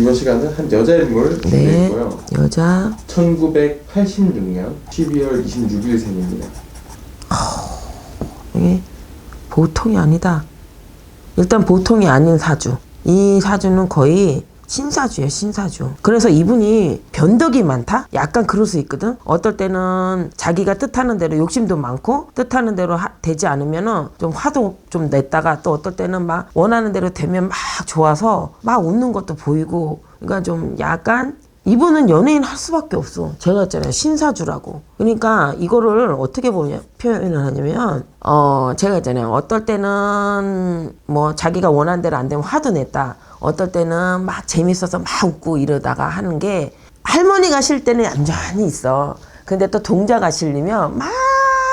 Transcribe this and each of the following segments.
이번 시간은 한 여자 인물 네. 준비했고요. 여자 1986년 12월 26일 생입니다. 이게 보통이 아니다. 일단 보통이 아닌 사주. 이 사주는 거의 신사주예요, 신사주. 그래서 이분이 변덕이 많다? 약간 그럴 수 있거든? 어떨 때는 자기가 뜻하는 대로 욕심도 많고, 뜻하는 대로 하- 되지 않으면은 좀 화도 좀 냈다가 또 어떨 때는 막 원하는 대로 되면 막 좋아서 막 웃는 것도 보이고, 그러니까 좀 약간 이분은 연예인 할 수밖에 없어. 제가 했잖아요. 신사주라고. 그러니까 이거를 어떻게 보냐, 표현을 하냐면, 어, 제가 했잖아요. 어떨 때는 뭐 자기가 원하는 대로 안 되면 화도 냈다. 어떨 때는 막 재밌어서 막 웃고 이러다가 하는 게 할머니가 쉴 때는 얌전히 있어. 근데 또 동자 가 실리면 막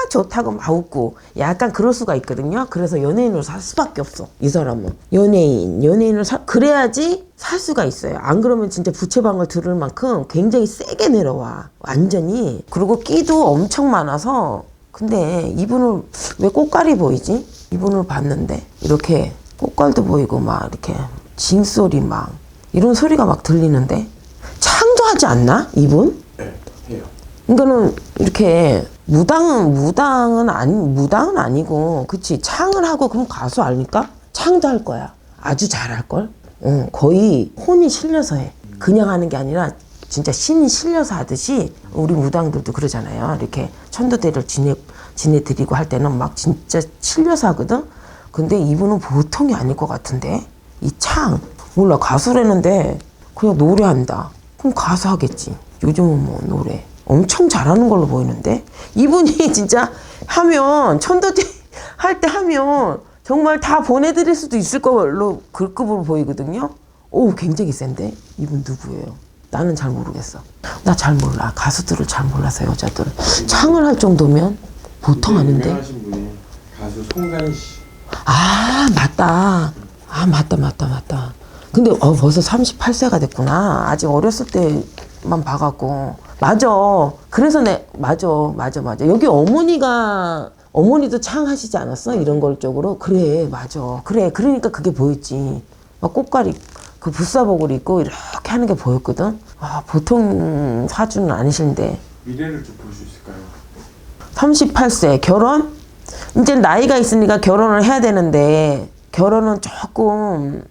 좋다고 막 웃고 약간 그럴 수가 있거든요. 그래서 연예인으로 살 수밖에 없어. 이 사람은 연예인, 연예인을 사, 그래야지 살 수가 있어요. 안 그러면 진짜 부채방을 들을 만큼 굉장히 세게 내려와. 완전히. 그리고 끼도 엄청 많아서 근데 이분을 왜 꽃갈이 보이지? 이분을 봤는데 이렇게 꽃갈도 보이고 막 이렇게 징소리 막 이런 소리가 막 들리는데 창조하지 않나 이분? 네, 해요. 그러니까는 이렇게 무당은 무당은 아니 무당은 아니고 그치 창을 하고 그럼 가수 아닙니까? 창도 할 거야 아주 잘할 걸. 어, 거의 혼이 실려서 해. 그냥 하는 게 아니라 진짜 신이 실려서 하듯이 우리 무당들도 그러잖아요. 이렇게 천도대를 지내 지내 드리고 할 때는 막 진짜 실려서 하거든. 근데 이분은 보통이 아닐 것 같은데 이 창 몰라 가수라는데 그냥 노래한다. 그럼 가수 하겠지. 요즘은 뭐 노래 엄청 잘하는 걸로 보이는데 이분이 진짜 하면 천도대 할때 하면 정말 다 보내드릴 수도 있을 걸로 그 급으로 보이거든요. 오 굉장히 센데 이분 누구예요? 나는 잘 모르겠어. 나 잘 몰라. 가수들을 잘 몰라서 여자들 창을 할 정도면 보통 아닌데. 유명하신 분이 가수 송가인 씨. 아 맞다. 아 맞다 맞다 맞다. 근데 어, 벌써 38세가 됐구나. 아직 어렸을 때만 봐갖고 맞아. 그래서 내 맞아 맞아 맞아. 여기 어머니가 어머니도 창 하시지 않았어 이런 걸 쪽으로 그래 맞아 그래 그러니까 그게 보였지. 막 꽃갈이 그 붓사복을 입고 이렇게 하는 게 보였거든. 아 보통 사주는 아니신데. 미래를 좀 볼 수 있을까요? 38세 결혼? 이제 나이가 있으니까 결혼을 해야 되는데 결혼은 조금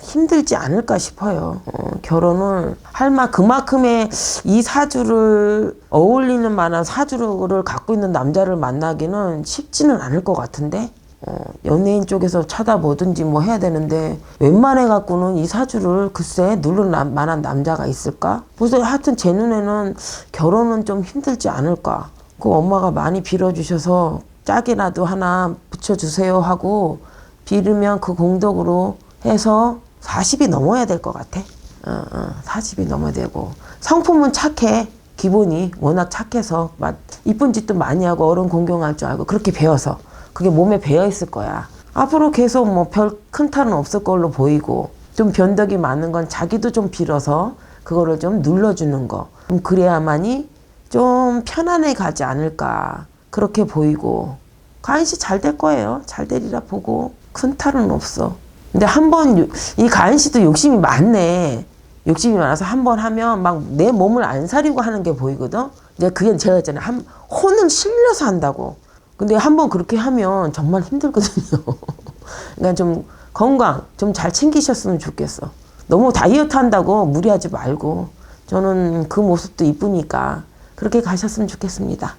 힘들지 않을까 싶어요. 어, 결혼을 할 만 그만큼의 이 사주를 어울리는 만한 사주를 갖고 있는 남자를 만나기는 쉽지는 않을 것 같은데 어, 연예인 쪽에서 찾아보든지 뭐 해야 되는데 웬만해 갖고는 이 사주를 글쎄 누를 나- 만한 남자가 있을까? 그래서 하여튼 제 눈에는 결혼은 좀 힘들지 않을까? 그 엄마가 많이 빌어주셔서 짝이라도 하나 붙여주세요 하고 빌으면 그 공덕으로 해서 40이 넘어야 될 것 같아. 어, 어, 40이 넘어야 되고 성품은 착해. 기본이 워낙 착해서 막 이쁜 짓도 많이 하고 어른 공경할 줄 알고 그렇게 배워서 그게 몸에 배어 있을 거야. 앞으로 계속 뭐 별 큰 탈은 없을 걸로 보이고 좀 변덕이 많은 건 자기도 좀 빌어서 그거를 좀 눌러주는 거. 그럼 그래야만이 좀 편안해 가지 않을까 그렇게 보이고 가인 씨잘 될 거예요. 잘 되리라 보고 큰 탈은 없어. 근데 한 번 이 가인 씨도 욕심이 많네. 욕심이 많아서 한 번 하면 막 내 몸을 안 사려고 하는 게 보이거든. 이제 그게 제가 했잖아요. 한 혼을 실려서 한다고. 근데 한 번 그렇게 하면 정말 힘들거든요. 그러니까 좀 건강 좀 잘 챙기셨으면 좋겠어. 너무 다이어트 한다고 무리하지 말고 저는 그 모습도 이쁘니까 그렇게 가셨으면 좋겠습니다.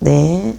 네.